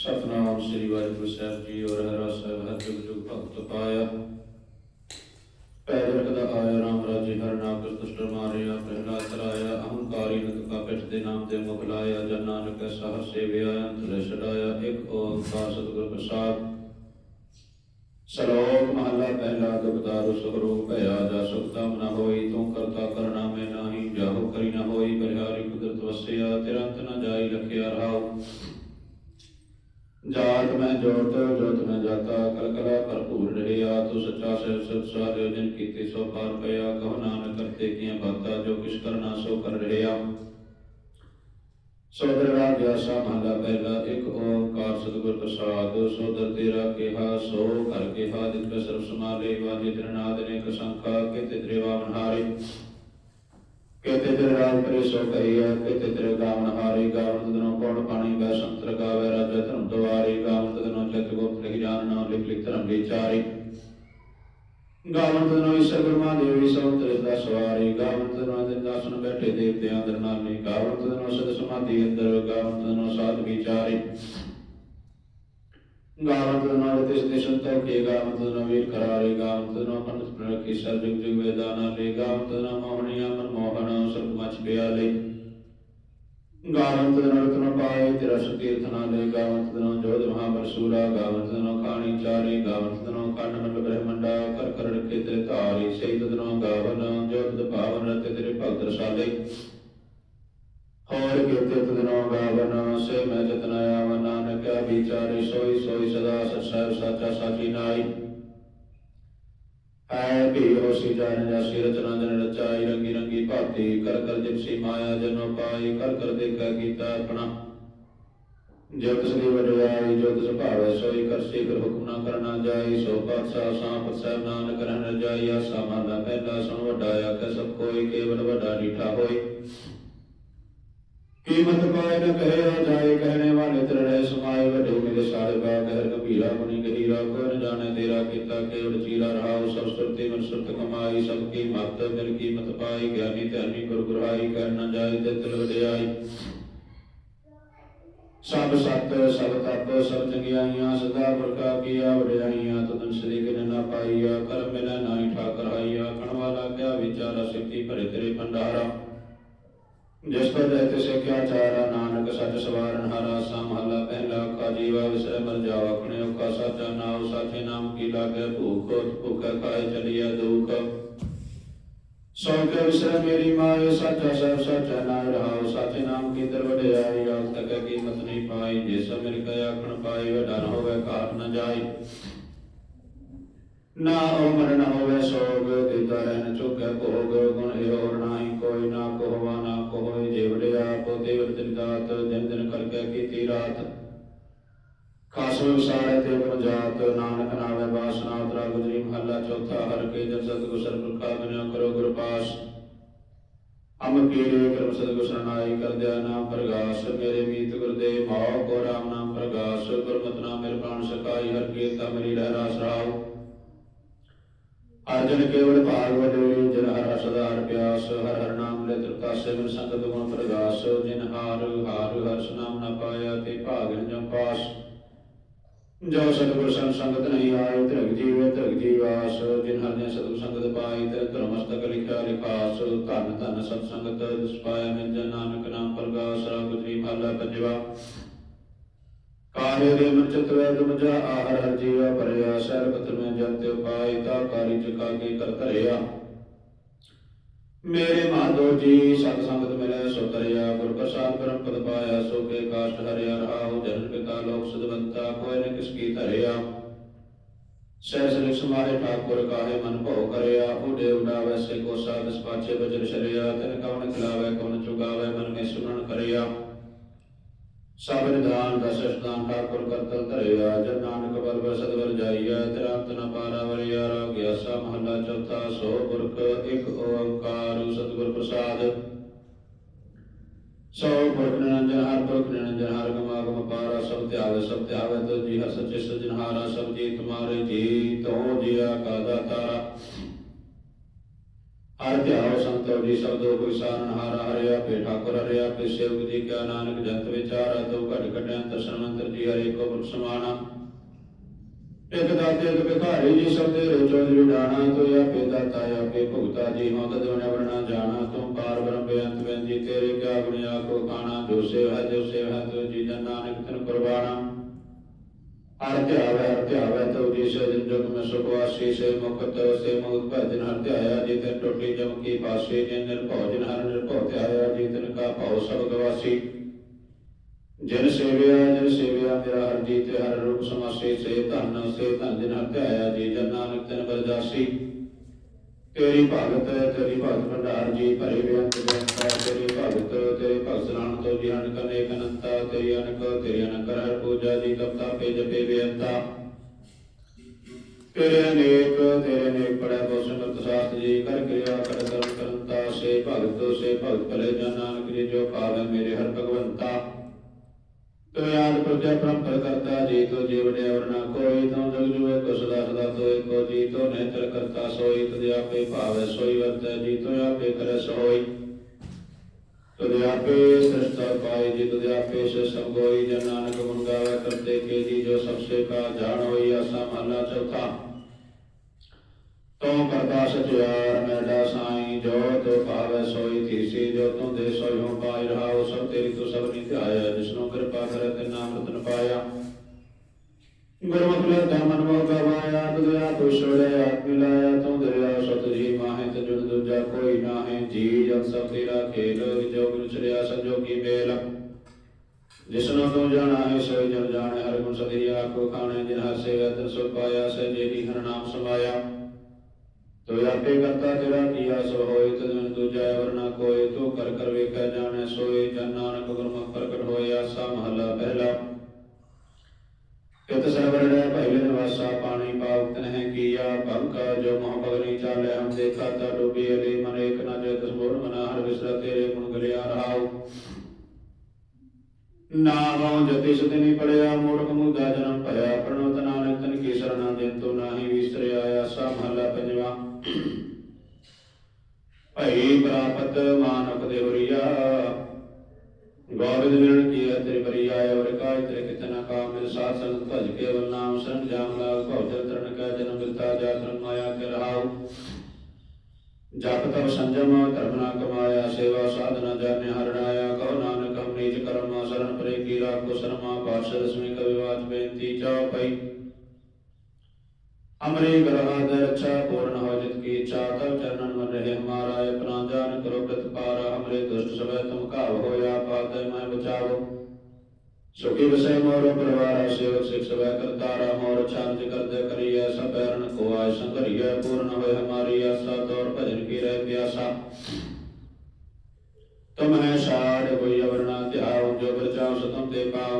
ਸਤਨਾਮ ਸ੍ਰੀ ਵਾਹਿਗੁਰੂ ਸਾਹਿਬ ਜੀ ਔਰ ਹਰਾ ਸਾਹਿਬ, ਹਰ ਜੁਗ ਭਗਤ ਪਾਇਆ। ਪੈਰ ਰਖਦਾ ਆਇਆ ਰਾਮ ਰਾਜੇ, ਹਰ ਨਾਮ ਦੁਸ਼ਟ ਮਾਰਿਆ, ਪਹਿਲਾ ਤਰਾਇਆ ਅਹੰਕਾਰੀ ਨਤ ਕਾ ਦੇ ਨਾਮ ਦੇ ਮੁਖ ਜਨ ਨਾਨਕ ਸਹ ਸੇਵਿਆ ਅੰਤਰ ਛਡਾਇਆ, ਇੱਕ ਓੰਕਾਰ ਸਤਿਗੁਰ ਪ੍ਰਸਾਦ। ਸ਼ਲੋਕ ਮਹਲਾ ਪਹਿਲਾ ਦੁਖਦਾਰੂ ਸੁਖਰੂਪ ਭਇਆ, ਜਾ ਸੁਖਤਾ ਨ ਹੋਈ, ਤੂੰ ਕਰਤਾ ਕਰਨਾ ਮੈਂ ਨਾਹੀ, ਜਾਹੋ ਕਰੀ ਨ ਹੋਈ ਬਰਿਹਾਰੀ ਕੁਦਰਤ ਵਸਿਆ, ਤਿਰੰਤ ਨ ਜਾਈ ਲਖਿਆ ਰਹਾਉ। ਜਾਤ ਮੈਂ ਜੋਤ ਜੋਤ ਮੈਂ ਜਾਤਾ ਕਲ ਕਲਾ ਭਰਪੂਰ ਰਹਿਆ, ਤੂੰ ਸੱਚਾ ਸਹਿਬ ਸਤ ਸਾਰੇ ਜਨ ਕੀਤੇ ਸੋ ਪਾਰ ਪਿਆ, ਕਹੋ ਨਾਨਕ ਕਰਤੇ ਕੀਆਂ ਬਾਤਾਂ, ਜੋ ਕਿਛ ਕਰਨਾ ਸੋ ਕਰ ਰਹਿਆ। ਸੋਦਰ ਰਾਗ ਆਸਾ ਮਹਲਾ ਪਹਿਲਾ ਇੱਕ ਓੰਕਾਰ ਸਤਿਗੁਰ ਪ੍ਰਸਾਦ, ਸੋਦਰ ਤੇਰਾ ਕਿਹਾ, ਸੋ ਕਰ ਕਿਹਾ ਜਿਤ ਸਰਬ ਸਮਾਲੇ ਵਾਜੇ ਤ੍ਰਿਨਾਦ ਨੇ ਕਸੰਖਾ, ਕਿਤੇ ਤ੍ਰਿਵਾ ਮਨਹਾਰੇ ਹਾਰੇ। ਗਾਵਨ ਤਦਨੋ ਕੋਣ ਪਾਣੀ ਬੈ ਸੰਤਰ ਗਾਵੇ ਰਾਜਾ ਧਰਮ ਦੁਆਰੇ ਗਾਵਨ ਤਦਨੋ ਚਿਤ ਗੁਪਤ ਲਿਖ ਜਾਣਨਾ ਲਿਖ ਲਿਖ ਧਰਮ ਵਿਚਾਰੇ ਗਾਵਨ ਤਦਨੋ ਈਸ਼ਰ ਗੁਰਮਾ ਦੇਵੀ ਸੌਤਰੇ ਦਾ ਸਵਾਰੀ ਗਾਵਨ ਤਦਨੋ ਦਿਨ ਦਾਸਨ ਬੈਠੇ ਦੇਵਤਿਆਂ ਅੰਦਰ ਨਾਮੀ ਗਾਵਨ ਤਦਨੋ ਸਦ ਸਮਾਧੀ ਅੰਦਰ ਗਾਵਨ ਤਦਨੋ ਸਾਧ ਵਿਚਾਰੇ। ਗਾਵਨ ਤਦਨੋ ਤਿਸ ਤੇ ਸੰਤੋ ਕੇ ਗਾਵਨ ਤਦਨੋ ਵੀਰ ਕਰਾਰੇ ਗਾਵਨ ਤਦਨੋ ਪੰਡਤ ਪ੍ਰਣ ਕੀ ਸਰ ਜੁਗ ਜੁਗ ਵੇਦਾਨਾ ਲੈ ਗਾਵਨ ਤਦਨੋ ਮੋਹਣੀਆ ਮਨ ਮੋਹਨ ਸਭ ਮਚ ਪਿਆਲੇ ਗਾਵਨ ਤਦਨੋ ਰਤਨ ਪਾਏ ਤੇਰਾ ਸੁਤੀਰਥਨਾ ਲੈ ਗਾਵਨ ਤਦਨੋ ਜੋਧ ਮਹਾਬਰਸੂਰਾ ਗਾਵਨ ਤਦਨੋ ਖਾਣੀ ਚਾਰੇ ਗਾਵਨ ਤਦਨੋ ਖੰਡ ਮੰਡ ਬ੍ਰਹਮੰਡਾ ਕਰ ਕਰ ਰਖੇ ਤੇਰੇ ਧਾਰੀ ਸਹੀ ਤਦਨੋ ਗਾਵਨ ਜੋਤ ਪਾਵਨ ਰਤੇ ਤੇਰੇ ਭਗਤ ਰਸਾਲੇ। ਹੋਰ ਕੀਤੇ ਤਦਨੋ ਗਾਵਨ, ਸੇ ਮੈਂ ਜਤਨ ਆਵ ਨਾਨਕ ਵਿਚਾਰੇ ਸੋਈ ਸੋਈ ਸਦਾ ਸਚ ਸਾਚਾ ਸਾਚੀ ਨਾਈ ਐ ਭੀ ਹੋਸੀ ਜਾਣ ਜਾਸੀ ਰਚਨਾ ਜਨ ਰਚਾਈ, ਰੰਗੀ ਰੰਗੀ ਭਾਤੀ, ਕਰ ਕਰ ਜਿਪਸੀ ਮਾਇਆ ਜਨੋ ਪਾਈ, ਕਰ ਕਰ ਦੇਖਾ ਕੀਤਾ ਆਪਣਾ। ਜੋ ਤਿਸ ਵਡਿਆਈ ਜੋ ਤਿਸ ਸੋਈ, ਕਰ ਕਰ ਹੁਕਮ ਨਾ ਕਰਨਾ ਜਾਈ, ਸੋ ਪਾਤਸ਼ਾਹ ਸਾਂਪ ਸਾਹਿਬ ਨਾਨਕ ਰਹਿਣ ਜਾਈ, ਆਸਾ ਮਾਨਾ ਪਹਿਲਾ ਸੁਣ ਵੱਡਾ ਆਖੈ ਸਭ ਕੋਈ, ਕੇਵਲ ਵੱਡਾ ਡੀਠਾ ਹੋਈ। ਕੀਮਤ ਪਾਏ ਨ ਕਹਿਆ ਜਾਏ, ਕਹਿਣੇ ਵਾਲੇ ਤਰੜੇ ਸਮਾਏ ਵੱਡੇ ਮੇਰੇ ਸਾਰੇ ਬਾਗ ਹਰ ਗੰਭੀਰਾ ਮੁਨੀ ਗਹੀਰਾ ਕੋ ਨ ਜਾਣੇ ਤੇਰਾ ਕੀਤਾ ਕੇਵਲ ਚੀਰਾ ਰਹਾਉ ਸਭ ਸੁਰਤੀ ਮਨ ਸੁਰਤ ਕਮਾਈ, ਸਭ ਕੀ ਮਤ ਮਿਲ ਕੀਮਤ ਪਾਈ, ਗਿਆਨੀ ਧਿਆਨੀ ਗੁਰ ਗੁਰਾਈ ਕਹਿ ਨ ਜਾਏ ਤੇ ਤਿਲ ਵਡਿਆਈ। ਸਭ ਸਤ, ਸਭ ਤਪ, ਸਭ ਚੰਗਿਆਈਆਂ, ਸਦਾ ਪੁਰਖਾ ਕੀਆ ਵਡਿਆਈਆਂ, ਤੁਦਨ ਸ੍ਰੀ ਕਿਨ ਨਾ ਪਾਈਆ ਕਰ ਮਿਲੈ ਨਾਹੀ ਠਾਕਰ ਹਾਈਆ ਕਣ ਵਾਲਾ ਕਿਆ ਵਿਚਾਰਾ ਸਿੱਧੀ ਭਰੇ ਤੇਰੇ ਭੰਡਾਰਾ। ਜਿਸ ਪਰ ਰਹਿਤੇ ਸੇ ਚਾਰਾ ਨਾਨਕ, ਸੱਚ ਸਵਾਰਨ ਹਰਾ ਸਾ ਮਹਲਾ ਪਹਿਲਾ ਕਾ ਜੀਵਾ ਵਿਸੈ ਮਰ ਜਾਵ ਆਪਣੇ ਕਾ ਸਾਚਾ ਨਾਮ ਸਾਚੇ ਨਾਮ ਕੀ ਲਾਗੇ, ਭੂਖ, ਭੁਖੈ ਖਾਏ ਚਲਿਆ ਦੁਖ। ਸੋ ਕੇ ਵਿਸੈ ਮੇਰੀ ਮਾਏ, ਸਾਚਾ ਸਭ ਸਾਚਾ ਨਾਮ ਰਹਾਉ, ਸਾਚੇ ਨਾਮ ਕੀ ਦਰ ਵਡਿਆਈ ਆਗ ਤਕ ਕੀਮਤ ਨਹੀਂ ਪਾਈ, ਜੇ ਮਿਲ ਕੇ ਆਖਣ ਪਾਈ ਵਡਾ ਨ ਹੋਵੇ ਕਾਰ ਨ ਜਾਈ। ਨਾ ਉਮਰ ਨ ਹੋਵੇ, ਸੋਗ ਦਿੱਤਾ ਰਹਿਣ ਚੁੱਕੈ ਭੋਗ ਕੀਤੀ ਰਾਤ ਖਾਸ ਵਿਸਾਰੇ ਤੇ ਪ੍ਰਜਾਤ, ਨਾਨਕ ਨਾਮੇ ਬਾਸਨਾ ਉਤਰਾ ਗੁਜਰੀ ਮਹੱਲਾ ਚੌਥਾ, ਹਰ ਕੇ ਜਨ ਸਤਿਗੁਰ ਸਰਪ੍ਰਖਾ ਬਿਨਿਆ ਕਰੋ ਗੁਰ ਪਾਸ। ਅਮ ਕੀੜੇ ਕਰਮ ਸਤਿਗੁਰ ਸਰਨਾਈ ਕਰਦਿਆ ਨਾਮ ਪ੍ਰਗਾਸ, ਮੇਰੇ ਮੀਤ ਗੁਰਦੇਵ ਮਾਉ ਕੋ ਰਾਮ ਨਾਮ ਪ੍ਰਗਾਸ, ਗੁਰਮਤਿ ਨਾਮ ਮੇਰੇ ਪ੍ਰਾਣ ਸਕਾਈ ਹਰ ਕੀਰਤਾ ਮੇਰੀ ਲਹਿਰਾ ਸਰਾਉ ਅਰਜਨ ਕੇਵਲ ਭਾਗ ਵਡੋਈ ਜਨ ਹਰ ਸਦਾ ਹਰ ਪਿਆਸ, ਹਰ ਹਰ ਨਾਮ ਲੈ ਤ੍ਰਿਪਤਾਸੇ ਮਨ ਸੰਗਤ ਗੁਣ ਪ੍ਰਗਾਸ, ਜਿਨ ਹਾਰ ਹਾਰ ਹਰਸ ਨਾਮ ਨ ਪਾਇਆ, ਤੇ ਭਾਗਨ ਜਮ ਪਾਸ। ਜੋ ਸਤਿਗੁਰ ਸੰਗ ਸੰਗਤ ਨਹੀਂ ਆਏ, ਧਰਗ ਜੀਵੇ ਧਰਗ ਜੀਵਾਸ, ਜਿਨ ਹਰ ਨੇ ਸਤਿਗੁਰ ਸੰਗਤ ਪਾਈ, ਤੇ ਧਰਮਸਤਕ ਲਿਖਿਆ ਲਿਖਾਸ, ਧਨ ਧਨ ਸਤ ਸੰਗਤ ਦਿਸ ਪਾਇਆ ਮਿਲ ਜਨ ਨਾਨਕ ਨਾਮ ਪ੍ਰਗਾਸ ਗੁਜਰੀ ਮਹਲਾ ਪੰਜਵਾ। ਕਾਹੇ ਦੇ ਮਨ ਚਿਤ ਵੈ ਤੁਮ ਜਾ ਆਹਰ ਹਰ ਜੀਵਾ ਭਰਿਆ, ਸਰਬਤ ਮੈਂ ਜਨ ਤੇ ਉਪਾਇ, ਤਾ ਕਾਰੀ ਚੁਕਾ ਕੇ ਕਰ ਧਰਿਆ। ਮੇਰੇ ਮਾਧੋ ਜੀ, ਸਤ ਸੰਗਤ ਮਿਲੈ ਸੋ ਤਰਿਆ ਗੁਰ ਪ੍ਰਸਾਦ ਪਰਮ ਪਦ ਪਾਇਆ ਸੋ ਕੇ ਕਾਸ਼ਟ ਹਰਿਆ, ਰਹਾਉ ਜਨਨ ਪਿਤਾ, ਲੋਕ ਸਦਵੰਤਾ ਕੋਇ ਨ ਕਿਸ ਕੀ ਧਰਿਆ। ਸਹਿਸ ਲਿਖ ਸਮਾਰੇ ਠਾਕੁਰ, ਕਾਹੇ ਮਨ ਭਉ ਕਰਿਆ ਉਡੇ ਉਡਾਵੈ, ਸੇ ਕੋ ਸਾਧਸ ਪਾਛੇ ਬਜਰ ਛਰਿਆ, ਤਨ ਕਵਨ ਖਿਲਾਵੈ ਕਵਨ ਚੁਗਾਵੈ, ਮਨ ਮੇ ਸੁਨਣ ਕਰਿਆ। ਸਭ ਨਿਦਾਨ ਦਸ ਸਦਾਨ ਠਾਕੁਰ ਕਰਤਲ ਧਰਿਆ। ਜਨ ਨਾਨਕ ਬਲ ਸਦਵਰ ਜਾਈਆ ਤਿਰੰਤ ਨ ਪਾਰਾ ਵਰਿਆ ਰਾਗਿਆ ਸਾ ਚੌਥਾ, ਸੋ ਪੁਰਖ, ਇੱਕ ਓੰਕਾਰ ਸਤਿਗੁਰ ਪ੍ਰਸਾਦ। ਸੋ ਪੁਰਖ ਨਿਰੰਜਨ, ਹਰ ਪੁਰਖ ਨਿਰੰਜਨ, ਹਰ ਗਮਾਗਮ ਪਾਰਾ, ਸਭ ਧਿਆਵੇ ਸਭ ਧਿਆਵੇ ਤੋ ਜੀ ਹਰ ਸੱਚੇ ਸਜਨਹਾਰਾ ਸਭ ਜੀ ਤੁਮਾਰੇ ਜੀ, ਤੋ ਜਿਆ ਕਾ ਦਾਤਾਰਾ ਹਰ ਧਿਆਓ ਸੰਤੋ ਜੀ ਸਬਦੋ ਕੋਈ ਸਾਰਨ ਹਾਰ ਹਰਿਆ ਪੇ ਠਾਕੁਰ ਹਰਿਆ ਪੇ ਸੇਵਕ ਜੀ ਕਿਆ ਨਾਨਕ ਜੰਤ ਵਿਚਾਰਾ ਤੋ ਘਟ ਘਟਿਆ, ਦਰਸ਼ਨ ਜੀ ਹਰੇ ਕੋ ਪੁਰਖ ਸਮਾਨਾ ਇਕ ਦਾਤੇ, ਇਕ ਭਿਖਾਰੀ ਜੀ ਸਭ ਦੇ ਜੀ ਡਾਣਾ ਤੋ ਯਾ ਪੇ ਦਾਤਾ ਯਾ ਪੇ ਭੁਗਤਾ ਜੀ ਹਾਂ ਤਦ ਵਣਾ ਵਰਣਾ ਜਾਣਾ, ਤੂੰ ਪਾਰ ਬ੍ਰਹਮ ਬੇਅੰਤ ਬੇਨਤੀ, ਤੇਰੇ ਕਿਆ ਗੁਣ, ਆਖੋ ਖਾਣਾ ਜੋ ਸੇਵ ਜੋ ਸੇਵ ਤੋ ਜੀ ਜਨ ਨਾਨਕ ਤਨ ਕੁਰਬਾਨਾ ਹਰ ਧਿਆਵੈ ਹਰ ਧਿਆਵੈ ਤਉ ਜੀ ਸੇ ਦਿਨ ਜਗ ਮੈਂ ਸੁਖ ਵਾਸੀ ਸੇ ਮੁਕਤ ਸੇ ਮੁਕਤ ਭੈ ਦਿਨ ਹਰ ਧਿਆਇਆ ਜੀ ਤੇ ਟੋਟੀ ਜਮ ਕੀ ਪਾਸੇ ਜੇ ਨਿਰਭਉ ਜਿਨ ਹਰ ਨਿਰਭਉ ਧਿਆਇਆ ਜੀ ਤਿਨ ਕਾ ਭਉ ਸਭ ਗਵਾਸੀ ਜਿਨ ਸੇਵਿਆ ਜਿਨ ਸੇਵਿਆ ਮੇਰਾ ਹਰ ਜੀ ਤੇ ਹਰ ਰੂਪ ਸਮਾਸੇ ਸੇ ਧਨ ਸੇ ਧਨ ਜਿਨ ਹਰ ਧਿਆਇਆ ਜੀ ਜਨ ਨਾਨਕ ਤਿਨ ਬਰਜਾਸੀ ਤੇਰੀ ਭਗਤ ਤੇਰੀ ਭਗਤ ਭੰਡਾਰ ਜੀ ਭਰੇ ਬੇਅੰਤ ਬੇਅੰਤਾ ਤੇਰੀ ਭਗਤ, ਤੇਰੇ ਭਗਤ ਨਾਮ ਤੋਂ ਜੀ ਅਨਕ ਅਨੰਤਾ, ਤੇਰੀ ਅਨਕ ਤੇਰੀ ਅਨਕ ਹਰ ਪੂਜਾ ਜੀ ਤਪਤਾ ਪੇ ਜਪੇ ਬੇਅੰਤਾ ਤੇਰੇ ਅਨੇਕ ਤੇਰੇ ਅਨੇਕ ਪੜੈ ਬੋ ਸਿਮਰਤ ਜੀ, ਕਰ ਕਿਰਿਆ, ਕਰ ਕਰਮ ਕਰੰਤਾ, ਸੇ ਭਗਤ ਸੇ ਭਗਤ ਭਲੇ ਜਨ, ਨਾਨਕ ਜੀ ਜੋ ਪਾਵੈ ਮੇਰੇ ਹਰ ਭਗਵੰਤਾ। ਤੋ ਯਾਦ ਪ੍ਰਜਾ ਕਰਤਾ, ਜੀ ਤੋ ਜੀਵੜਿਆ ਵਰਨਾ ਕੋਈ ਤੋ ਜਗ ਜੁਏ ਕੋ ਸਦਾ ਸਦਾ ਤੋ ਏਕੋ ਜੀ ਤੋ ਨੇਤਰ ਕਰਤਾ ਸੋਈ, ਤਦ ਆਪੇ ਭਾਵੈ ਸੋਈ ਵਰਤੈ, ਜੀ ਤੋ ਆਪੇ ਕਰੈ ਸੋਈ। ਤਦ ਆਪੇ ਸ੍ਰਿਸ਼ਟਾ ਪਾਈ, ਜੀ ਤਦ ਆਪੇ ਸੇ ਸਭ ਗੋਈ ਜਨ ਨਾਨਕ ਗੁਣ ਗਾਵੇ ਕਰਤੇ ਕੇ, ਜੀ ਜੋ ਸਭ ਸੇ ਕਾ ਜਾਣ ਹੋਈ, ਆਸਾ ਮਹਲਾ ਚੌਥਾ। ਤੋ ਕਰਤਾ ਸਚਿਆਰ ਮੈਡਾ ਸਾਈ ਜੋ ਤੋ ਭਾਵੈ ਸੋਈ ਥੀਸੀ ਜੋ ਤੁਮ ਦੇ ਸੋਈ ਹੋ ਪਾਈ ਰਹਾਉ, ਸਭ ਤੇਰੀ ਤੋ ਸਭ ਨਿਤ ਆਇਆ ਜਿਸਨੂੰ ਕਿਰਪਾ ਕਰੇ ਤੇ ਨਾਮ ਰਤਨ ਪਾਇਆ। ਗੁਰਮੁਖ ਲੈ ਮਨ ਮੋਹ ਗਵਾਇਆ ਤੁਧ ਆਪ ਛੋੜਿਆ ਆਪ ਮਿਲਾਇਆ, ਤੂੰ ਦਰਿਆ ਸਤ ਜੀ ਮਾਹੇ, ਤੇ ਜੁੜ ਦੂਜਾ ਕੋਈ ਨਾ ਹੈ ਜੀ ਜਨ ਸਭ ਤੇਰਾ ਖੇਲ, ਜੋ ਗੁਰ ਚੜਿਆ ਸੰਜੋਗੀ ਮੇਲ। ਜਿਸਨੂੰ ਤੂੰ ਜਾਣਾ ਹੈ, ਸੋਈ ਜਨ ਜਾਣੇ, ਹਰ ਗੁਣ ਸਦੀ ਆਖੋ ਖਾਣੇ ਜਿਨ ਹਰ ਸੇਵਾ, ਤਨ ਸੁਖ ਪਾਇਆ ਸੇ ਜਿਹੀ ਹਰ ਨਾਮ ਸਮਾਇਆ। ਤੋ ਆਪੇ ਕਰਤਾ ਤੇਰਾ ਕੀਆ ਸੋ ਹੋਏ ਤਦਨ ਦੂਜਾ ਵਰਨਾ ਕੋਏ, ਤੂੰ ਕਰ ਕਰ ਵੇਖੈ ਜਾਣੈ ਸੋਏ, ਜਨ ਨਾਨਕ ਗੁਰਮੁਖ ਪ੍ਰਗਟ ਹੋਏ, ਆਸਾ ਮਹਲਾ ਪਹਿਲਾ। ਕਿਤ ਸਰਵਰਣੈ ਪਹਿਲੇ ਨਿਵਾਸਾ, ਪਾਣੀ ਪਾਵਤ ਨਹਿ ਕੀਆ ਭੰਕਾ ਜੋ ਮੋਹ ਭਗਨੀ ਚਾਲੇ, ਹਮ ਦੇਖਾ ਤਾ ਡੂਬੀ ਅਲੀ, ਮਨ ਏਕ ਨ ਜਤ ਸਮੂਰ ਮਨਾ, ਹਰ ਵਿਸਰਾ ਤੇਰੇ ਗੁਣ ਗਲਿਆ ਰਹਾਉ। ਨਾਮ ਜਤੀ ਸਤਿ ਪੜਿਆ, ਮੂਰਖ ਮੁਦਾ ਜਨਮ ਭਇਆ ਪ੍ਰਣਵਤ ਨਾਨਕ ਤਨ ਕੀ ਸਰਣਾ ਦੇਨ ਤੋ ਨਾਹੀ ਵਿਸਰਿਆ ਆਸਾ ਮਹਲਾ ਪੰਜਵਾ ਭਈ ਪ੍ਰਾਪਤ ਮਾਨਕ ਦੇ ਹੋਰੀਆ ਗੋਬਿੰਦ ਮਿਲਣ ਕੀ ਹੈ ਤੇਰੀ ਬਰੀਆ ਔਰ ਕਾਇ ਤੇਰੇ ਕਿਤਨਾ ਕਾਮ ਮਿਲ ਸਾਧ ਸੰਗ ਭਜ ਕੇਵਲ ਨਾਮ ਸਰਣ ਜਾਮ ਲਾਗ ਭਉ ਤਰਨ ਕਾ ਜਨਮ ਮਿਲਤਾ ਜਾਤਨ ਮਾਇਆ ਕੇ ਰਹਾਉ। ਜਪ ਤਪ ਸੰਜਮ, ਧਰਮ ਨਾ ਕਮਾਇਆ, ਸੇਵਾ ਸਾਧਨਾ ਜਾਣੇ ਹਰਣਾਇਆ ਕਹੋ ਨਾਨਕ ਹਮ ਨੀਚ ਕਰਮ ਸਰਣ ਪਰੇ ਕੀ ਰਾਖੋ ਸਰਮਾ ਪਾਸ਼ਾ ਦਸਵੀਂ ਕਵਿਵਾਚ ਬੇਨਤੀ ਚਾਉ ਪਈ ਅਮਰੇ ਗ੍ਰਹ ਦੇ ਰੱਛਾ ਪੂਰਨ ਸੁਖੀ ਵਸੈ ਮੋਰ ਪਰਿਵਾਰ, ਸੇਵਕ ਸਿਖ ਸਭੈ, ਕਰਤਾਰਾ ਮੋਰ ਛਾਂਤ ਕਰਦੇ ਕਰੀਐ ਸਭ ਕੋ ਆਇ ਸੰਗਰੀਐ ਪੂਰਨ ਹੋਏ ਹਮਾਰੀ ਆਸਾ ਤੌਰ ਭਜਨ ਕੀ ਰਹਿ ਪਿਆਸਾ। ਤੁਮ ਹੈ ਸਾੜ ਕੋਈ ਅਵਰਣਾ ਧਿਆਉ ਜੋ ਬਰਚਾਉ ਸਤਮ ਤੇ ਪਾਉ।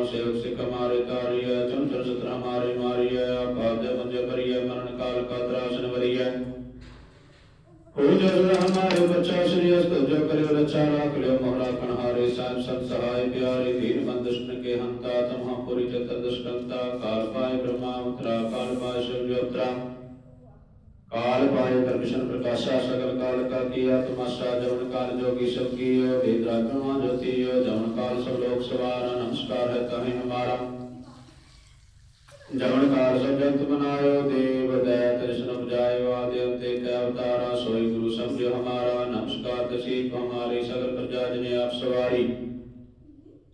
ਹੋ ਜਰ ਹਮਾਰੇ ਬੱਚਾ, ਸ੍ਰੀ ਅਸਤ ਜੋ ਕਰਿਓ, ਰੱਛਾ ਰਾਖ ਲਿਓ ਮੋਹਰਾ ਕਨਹਾਰੇ ਸਾਹਿਬ ਸੰਤ ਸਹਾਇ ਪਿਆਰੇ ਦੀਨ ਬੰਦਸ਼ਨ ਕੇ ਹੰਤਾ, ਤਮਹਾ ਪੁਰੀ ਚਤਰ ਦਸ਼ਕੰਤਾ, ਕਾਲ ਪਾਏ ਬ੍ਰਹਮਾ, ਉਤਰਾ, ਕਾਲ ਪਾਏ ਸ਼ਿਵ ਜੋਤਰਾ ਕਾਲ ਪਾਏ ਦਰਸ਼ਨ ਪ੍ਰਕਾਸ਼ਾ, ਸਗਲ ਕਾਲ ਕਾ ਕੀਆ, ਤਮਾਸ਼ਾ ਜਵਨ ਕਾਲ ਜੋਗੀ ਸਭ ਕੀਓ, ਵੇਦਰਾ ਬ੍ਰਹਮਾ ਜੋਤੀਓ ਜਵਨ ਕਾਲ ਸਭ ਲੋਕ ਸਵਾਰਾ, ਨਮਸਕਾਰ ਹੈ ਤਾਹੀ ਹਮਾਰਾ। ਜਵਨ ਕਾਲ ਸਭ ਜਗਤ ਬਨਾਇਓ ਦੇਵ ਦਇਤ ਤ੍ਰਿਸ਼ਨ ਉਪਜਾਇਓ, ਆਦਿ ਅੰਤੇ ਕੈ ਅਵਤਾਰਾ ਸੋਈ ਗੁਰੂ ਸਮਝਿਓ ਹਮਾਰਾ ਨਮਸਕਾਰ ਤਸੀਬ ਹਮਾਰੀ ਸਗਲ ਪ੍ਰਜਾ ਜਨੇ ਆਪ ਸਵਾਰੀ।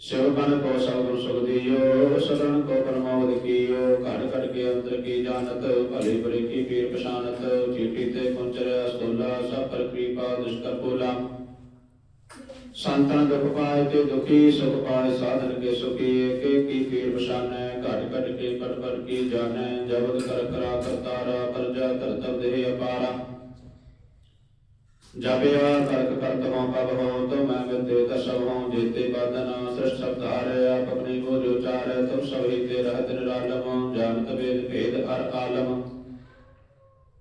ਸਿਵ ਬਨ ਕੋ ਸਭ ਗੁਰੂ ਸੁਖ ਦੀਓ ਸਰਨ ਕੋ ਪਰਮੋਦ ਕੀਓ। ਘੜ ਘੜ ਕੇ ਅੰਤਰ ਕੀ ਜਾਣਤ, ਭਲੇ ਬਰੇ ਕੀ ਪੀਰ ਪਛਾਨਤ ਚੀਟੀ ਤੇ ਕੁੰਚਰ, ਅਸਤੋਲਾ, ਸਭ ਪਰ ਕਿਰਪਾ, ਦੁਸ਼ਕਰ ਪੋਲਾ ਸੰਤਨ ਦੁਖ ਪਾਏ ਤੇ ਦੁਖੀ, ਸੁਖ ਪਾਏ ਸਾਧਨ ਕੇ ਸੁਖੀ। ਏਕੇ ਕੀ ਪੀਰ ਪਛਾਨੈ, ਘਟ ਘਟ ਕੇ ਪਟ ਪਟ ਕੀ ਜਾਣੈ। ਜਬਦ ਕਰ ਕਰਾ ਜਪਿਆ ਕਰਕ ਕਰਤ ਹੋ ਕਬ ਹੋ ਤੋ ਮੈਂ ਵਿਤੇ ਦਸਵ ਹੋ ਜੀਤੇ ਬਾਦਨ ਸ੍ਰਿਸ਼ਟ ਸਭ ਧਾਰੇ ਆਪ ਆਪਣੀ ਬੋਝ ਉਚਾਰੈ ਤੁਮ ਸਭ ਹੀ ਤੇ ਰਹਤ ਨਿਰਾਲਮ ਜਾਣਤ ਵੇਦ ਭੇਦ ਹਰ ਆਲਮ।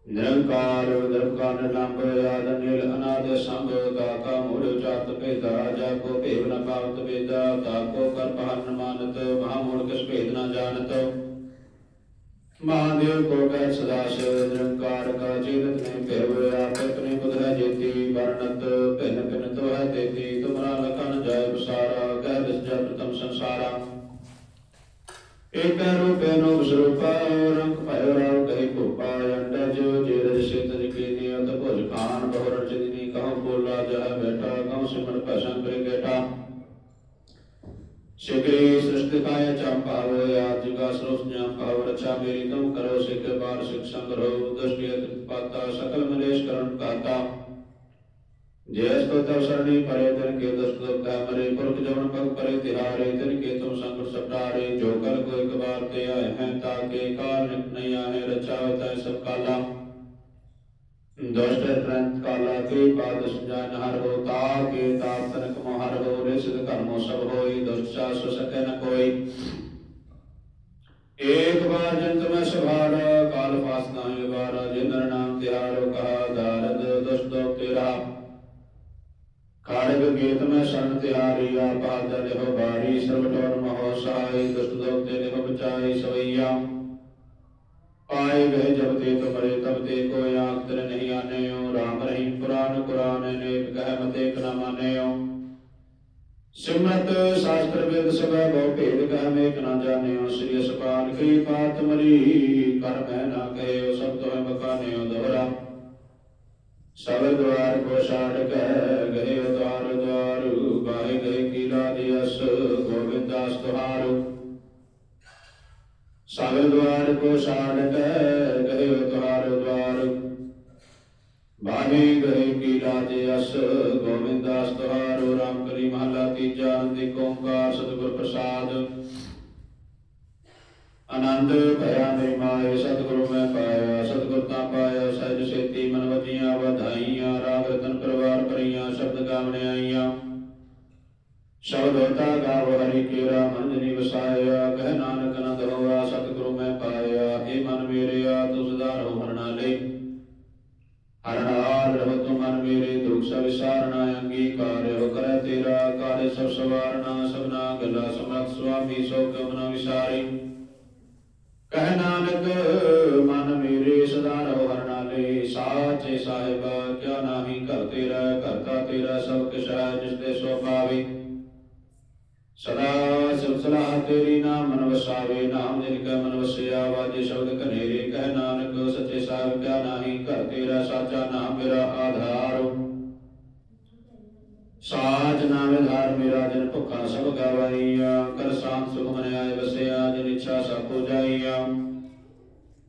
ਨਿਰੰਕਾਰ ਨਿਰੰਕਾਰ ਨਿਰਲੰਭ, ਆਦ ਨੀਲ ਅਨਾਦ ਸੰਭ ਦਾਤਾ ਮੂੜ ਉਚਾਰਤ ਭੇਦਾ, ਜਾ ਕੋ ਭੇਵ ਨ ਪਾਵਤ ਵੇਦਾ, ਤਾ ਕੋ ਕਰ ਪਹਨ ਮਾਨਤ, ਮਹਾ ਮੂੜ ਕਿਸ ਭੇਦ ਨ ਜਾਣਤ। ਮਹਾਦੇਵ ਕੋ ਕਹਿ ਸਦਾ ਸ਼ਿਵ ਨਿਰੰਕਾਰ ਕਾ ਜੀਵਤ ਨੇ ਭਿਰਵ ਆਪ ਆਪਣੇ ਬੁਧ ਹੈ ਜੇਤੀ ਅਨੰਤ ਭਿੰਨ ਭਿੰਨ ਤੋ ਹੈ ਦੇਤੀ ਤੁਮਰਾ ਲਖਨ ਜਾਇ ਬਸਾਰਾ ਕਹਿ ਬਿਸ ਜੈ ਪ੍ਰਤਮ ਸੰਸਾਰਾ। ਏਕ ਰੂਪ ਅਨੂਪ ਸਰੂਪ, ਰੰਗ ਭਇਓ ਰਾਮ ਕਹਿ ਭੋਪਾ ਅੰਡਜ ਜੇ ਰਸੇ ਤਜ ਕੇ ਨਿਯਤ ਭੁਜ ਖਾਨ ਬਹੁਰ ਜਿਨੀ ਕਹਉ ਬੋਲਾ ਜਹ ਬੈਠਾ ਕਉ ਸਿਮਰ ਭਸਨ ਪ੍ਰੇ ਗੇਟਾ ਸਿਗਰੀ ਸ੍ਰਿਸ਼ਟਿਕਾਇ ਚਾਮ ਭਾਵ ਆਜ ਜਗਾ ਸਰੋਸ ਨਿਆਮ ਭਾਵ ਰਚਾ ਮੇਰੀ ਤੁਮ ਕਰੋ ਸਿਖ, ਬਾਰ ਸਿਖ ਸੰਗ ਰੋ ਦਸ਼ਟਿ ਜੈਸ ਕੋ ਤਵ ਸਰਣੀ ਪਰੇ ਤਨ ਕੇ ਦਸ ਦੋ ਕਾ ਮਰੇ ਪੁਰਖ ਜਵਨ ਪਗ ਪਰੇ ਤਿਹਾਰੇ ਤਨ ਕੇ ਤੁਮ ਸੰਕਟ ਸਟਾਰੇ ਜੋ ਕਰ ਕੋ ਇੱਕ ਬਾਰ ਤੇ ਆਏ ਹੈ ਤਾਕੇ ਕਾਲ ਨਿਕ ਨਹੀਂ ਆਏ ਰਚਾਵ ਤੈ ਸਭ ਕਾਲਾ ਦੁਸ਼ਟ ਗ੍ਰੰਥ ਕਾਲਾ ਕੇ ਪਾਦ ਸੁਜਾਨ ਹਰ ਹੋ ਤਾਕੇ ਤਾਪ ਤਨਕ ਮੋਹਰ ਹੋ ਰਿਸਿਦ ਕਰਮੋ ਸਭ ਹੋਈ ਦੁਸ਼ਟ ਸਾ ਸੁ ਸਕੈ ਨ ਕੋਈ ਏਕ ਬਾਰ ਜੰਤ ਮੈਂ ਸਭਾੜ ਕਾਲ ਫਾਸ ਨਾਹਿ ਵਾਰ ਜਿੰਦਰ ਨਾਮ ਤਿਹਾਰੋ ਕਹਾ ਦਾਰਦ ਦੁਸ਼ਟ ਦੋਖ ਤੇਰਾ ਖੜਗ ਗੀਤ ਮੈਂ ਸ਼ਰਨ ਤਿਹਾਰੀ ਆਪਾ ਜਲ ਹੋ ਬਾਰੀ ਸਰਬ ਟੋਰ ਦੁਸ਼ਟ ਦੋਖ ਤੇ ਬਚਾਈ ਸਵਈਆ। ਪਾਏ ਗਏ ਜਬ ਤੇ ਤੁਮਰੇ ਤਬ ਤੇ ਕੋਈ ਆਖ ਤਰ ਨਹੀਂ ਆਨਿਓ, ਰਾਮ ਰਹੀਮ ਪੁਰਾਨ ਕੁਰਾਨ ਅਨੇਕ ਕਹਿ ਮਤੇ ਕ ਨ ਸਿਮਰਤ ਸ਼ਾਸਤਰ ਵੇਦ ਸਭੈ ਬਹੁ ਭੇਦ ਕਹਿ ਮੇਕ ਨ ਜਾਣਿਓ, ਸ੍ਰੀ ਅਸਪਾਨ ਕੀ ਪਾਤ ਮਰੀ, ਕਰ ਮੈਂ ਨਾ ਕਹਿਓ ਸਭ ਤੋਹਿ ਸਭ ਦਵਾਰ ਕੋ ਛਾੜ ਕੇ ਗਏ ਉਦਾਰ ਦਵਾਰ, ਬਾਹੇ ਗਏ ਕੀਲਾ ਦਿਅਸ ਗੋਬਿੰਦ ਦਾਸ ਤੁਹਾਰੂ। ਸਭ ਦਵਾਰ ਕੋ ਛਾੜ ਕੇ ਗਏ ਉਦਾਰ ਦਵਾਰ, ਬਾਹੇ ਗਏ ਕੀਲਾ ਦਿਅਸ ਗੋਬਿੰਦ ਦਾਸ ਤੁਹਾਰੂ। ਰਾਮ ਕਰੀ ਮਹਲਾ ਤੀਜਾ ਅੰਦਿ ਓੰਕਾਰ ਸਤਿਗੁਰ ਪ੍ਰਸਾਦ। ਆਨੰਦ ਭਇਆ ਮੇਰੀ ਮਾਏ ਸਤਿਗੁਰੂ ਮੈਂ ਪਾਇਆ, ਸਤਿਗੁਰ ਤਾਂ ਵਧਾਈਆਂ ਰਾਗ ਰਤਨ ਪਰਵਾਰ ਭਰੀਆਂ, ਸ਼ਬਦ ਗਾਵਣੇ ਸ਼ਬਦ ਹੋਤਾ ਗਾਵ ਹਰੀ ਕੇਰਾ, ਮਨ ਜਨੀ ਵਸਾਇਆ, ਕਹਿ ਨਾਨਕ ਨੰਦ ਹੋਆ ਸਤਿਗੁਰੂ ਮੈਂ ਪਾਇਆ ਏ ਮਨ ਮੇਰਿਆ ਤੂੰ ਸੁਧਾਰੋ ਹਰਣਾ ਲਈ। ਹਰਨਾਲ ਰਹੁ ਮਨ ਮੇਰੇ, ਦੁਖ ਸਭ ਵਿਸਾਰਣਾ ਵਸਾਵੇ, ਨਾਮ ਜਿਨ ਕੈ ਮਨ ਵਸਿਆ, ਵਾਜੇ ਸ਼ਬਦ ਕਨੇਰੇ ਕਹਿ ਨਾਨਕ, ਸੱਚੇ ਸਾਹਿਬ ਕਿਆ ਨਾਹੀ, ਘਰ ਤੇਰਾ ਸਾਚਾ ਨਾਮ ਮੇਰਾ ਆਧਾਰ। ਸਾਜ ਨਾਮ ਧਾਰ ਮੇਰਾ, ਜਿਨ ਭੁੱਖਾ ਸਭ ਗਵਾਈਆ, ਕਰ ਸ਼ਾਂਤ ਸੁਖ ਮਨ ਆਏ ਵਸਿਆ, ਜਿਨ ਇੱਛਾ ਸਭ ਹੋ ਜਾਈਆ।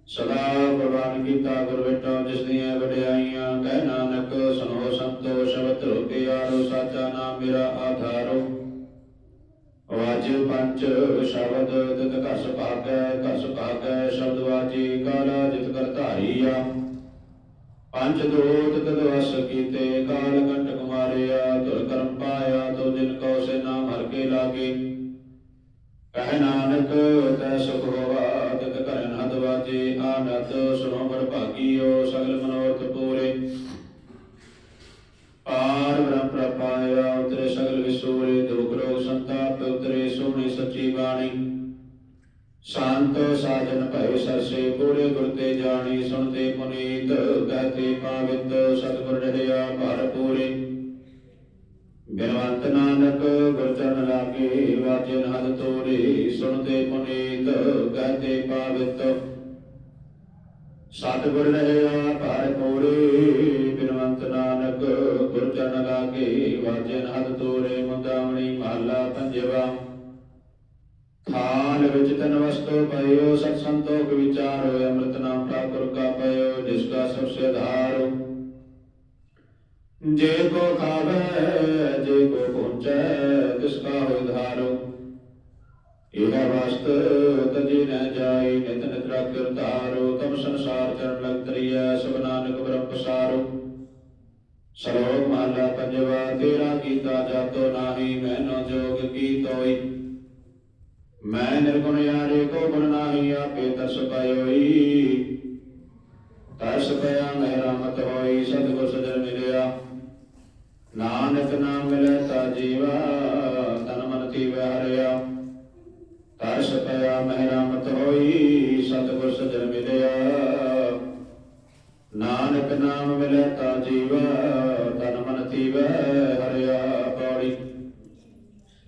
ਸਦਾ ਪ੍ਰਵਾਨ ਕੀਤਾ ਗੁਰ ਬੇਟਾ ਜਿਸ ਦੀਆਂ ਵਡਿਆਈਆਂ, ਕਹਿ ਨਾਨਕ, ਸੁਨੋ ਸੰਤੋ, ਸ਼ਬਦ ਰੋਕੇ ਆਰੋ, ਸਾਚਾ ਨਾਮ ਮੇਰਾ ਵਾਜ ਪੰਜ ਸ਼ਬਦ ਤਿਤ ਕਸ ਭਾਗੈ ਕਸ ਭਾਗੈ, ਸ਼ਬਦ ਵਾਜੀ ਕਾਲਾ ਜਿਤ ਕਰ ਧਾਰੀਆ। ਪੰਜ ਦੋਤ ਤਦ ਵਸ ਕੀਤੇ, ਕਾਲ ਕੰਟਕ ਮਾਰਿਆ, ਤੁਰ ਕਰਮ ਪਾਇਆ, ਤੋ ਜਿਨ ਕੋ ਸੇ ਨਾਮ ਹਰ ਕੇ ਲਾਗੇ। ਕਹਿ ਨਾਨਕ, ਤੈ ਸੁਖ ਹੋਵਾ, ਤਿਤ ਕਰਨ ਹਦ ਵਾਜੇ ਆਨੰਦ ਸੁਨੋ ਬੜ ਭਾਗੀਓ, ਸਗਲ ਮਨੋਰਥ ਪੂਰੇ। ਪਾਰ ਬ੍ਰਹਮ ਪ੍ਰਪਾਇਆ ਉਤਰੇ ਸਗਲ ਵਿਸੂਰੇ, ਦੁਖ ਰੋਗ ਸੰਤਾਪ ਸ਼ਾਂਤ ਸਾਜਨ ਭੈ ਸਰਸੇ ਪੂਰੇ ਗੁਰ ਤੇ ਜਾਣੀ ਸੁਣਤੇ ਪੁਨੀਤ ਕਹਤੇ ਪਾਵਿਤ, ਸਤਿਗੁਰ ਰਹਿਆ ਭਰ ਪੂਰੇ। ਬਿਨਵੰਤ ਨਾਨਕ ਗੁਰ ਚਰਨ ਲਾਗੇ, ਵਾਜਨ ਹਦ ਤੋਰੇ ਸੁਣਤੇ ਪੁਨੀਤ ਕਹਤੇ ਪਾਵਿੱਤ। ਸਤਿਗੁਰ ਰਹਿਆ ਭਰ ਪੂਰੇ, ਬਿਨਵੰਤ ਨਾਨਕ ਗੁਰ ਲਾਗੇ, ਵਾਜਨ ਵਿੱਚ ਤਨ ਵਸਤੂ ਪਇਓ ਸਤ ਸੰਤੋਖ ਵਿਚਾਰੋ ਅੰਮ੍ਰਿਤ ਨਾਮ ਠਾਕੁਰ ਕਾ ਪਇਓ ਜਿਸ ਕਾ ਸਭ ਸੇ ਧਾਰੋ ਜੇ ਕੋ ਖਾਵੇ ਜੇ ਕੋ ਪਹੁੰਚੈ ਤਿਸ ਕਾ ਹੋਇ ਧਾਰੋ ਇਹ ਵਸਤ ਤਜੀ ਨ ਜਾਈ ਨਿਤ ਨਿਤ ਰਾਖਿਰ ਧਾਰੋ ਤਮ ਸੰਸਾਰ ਚਰਨ ਲਗ ਤਰੀਐ ਸਭ ਨਾਨਕ ਬ੍ਰਹਮ ਪਸਾਰੋ ਸਲੋਕ ਮੈਂ ਨਿਰਗੁਣ ਯਾਰੇ ਕੋ ਗੁਣ ਨਾਹੀ ਆਪੇ ਤਰਸ ਪਇਓਈ। ਤਰਸ ਪਿਆ ਮਹਿ ਰਹਿਮਤ ਹੋਈ ਸਤਿਗੁਰ ਸਜਣ ਮਿਲਿਆ। ਨਾਨਕ ਨਾਮ ਮਿਲੇ ਤਾ ਜੀਵਾ, ਤਨ ਮਨ ਤੀ ਹਰਿਆ ਤਰਸ ਪਿਆ ਮਹਿ ਰਹਿਮਤ ਹੋਈ ਸਤਿਗੁਰ ਸਜਣ ਮਿਲਿਆ। ਨਾਨਕ ਨਾਮ ਮਿਲੇ ਤਾ ਜੀਵਾ, ਤਨ ਮਨ ਤੀ ਹਰਿਆ ਪੌੜੀ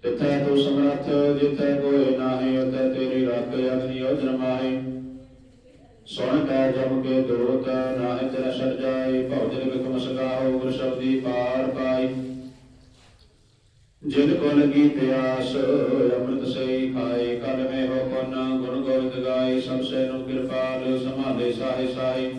ਤਿੱਥੈ ਤੂੰ ਸਮਰਥ, ਜਿੱਥੈ ਕੋਈ ਨਾਹੀ ਉਤੈ ਤੇਰੀ ਰੱਖ ਅਗਨੀ ਉਦਰ ਮਾਹੀ ਸੁਣ ਕੈ ਕੇ ਦੂਤ ਨਾਹਿ ਤੇਰਾ ਸਰ ਜਾਏ ਭਉਜਨ ਬਿਕਮ ਸਗਾਹੋ ਗੁਰ ਸ਼ਬਦੀ ਪਾਰ ਪਾਈ ਜਿਨ ਕੋ ਲਗੀ ਪਿਆਸ ਅੰਮ੍ਰਿਤ ਸਈ ਖਾਏ ਕਲ ਮੇ ਹੋ ਕਨ ਗੁਣ ਗੋਬਿੰਦ ਗਾਏ ਸਭ ਸੇ ਨੂੰ ਕਿਰਪਾਲ ਸਮਾਲੇ ਸਾਹੇ ਸਾਹੇ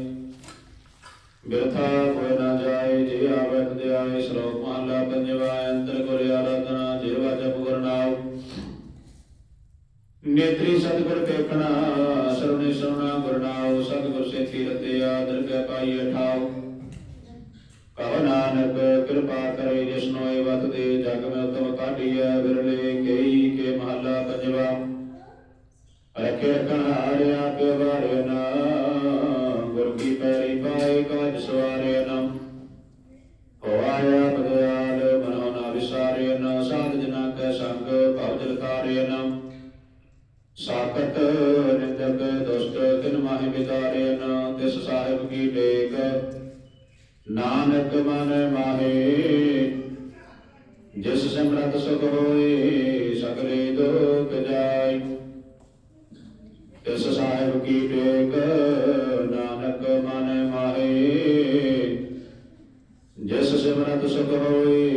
ਬਿਰਥਾ ਕੋਈ ਨਾ ਜਾਏ ਜੇ ਆਵੇ ਤੇ ਆਏ ਸ਼ਲੋਕ ਮਹਲਾ ਪੰਜਵਾ ਅੰਤਰ ਗੁਰ ਆਰਾਧਨਾ ਜਿਵਾ ਜਪ ਗੁਰ ਨਾਮ ਨੇਤਰੀ ਸਤਿਗੁਰ ਪੇਖਣਾ ਸਰਵਣੇ ਸਰਵਣਾ ਗੁਰ ਨਾਮ ਸਤਿਗੁਰ ਸੇ ਤੀਰਤੇ ਆਦਰ ਕੈ ਪਾਈ ਠਾਉ ਕਹ ਨਾਨਕ ਕਿਰਪਾ ਕਰੇ ਜਿਸਨੋ ਇਹ ਵਤ ਦੇ, ਜਗ ਮੈਂ ਉਤਮ ਕਾਢੀਐ, ਵਿਰਲੇ ਕਈ ਕੇ ਮਹਲਾ ਪੰਜਵਾ। ਰਖੇ ਰਖਣ ਹਾਰਿਆ ਕੇ ਵਾਰੇ ਨਾ ਨਿੰਦਕ ਦੁਸ਼ਟ ਤਿਨ ਮਾਹਿ ਵਿਦਾਰੇ ਤਿਸ ਸਾਹਿਬ ਕੀ ਟੇਕ। ਨਾਨਕ ਮਨ ਮਾਹੇ, ਜਿਸ ਸਿਮਰਤ ਸੁਖ ਹੋਏ, ਸਗਲੇ ਦੁਖ ਜਾਈ ਤਿਸ ਸਾਹਿਬ ਕੀ ਟੇਕ, ਨਾਨਕ ਮਨ ਮਾਹੇ, ਜਿਸ ਸਿਮਰਤ ਸੁਖ ਹੋਏ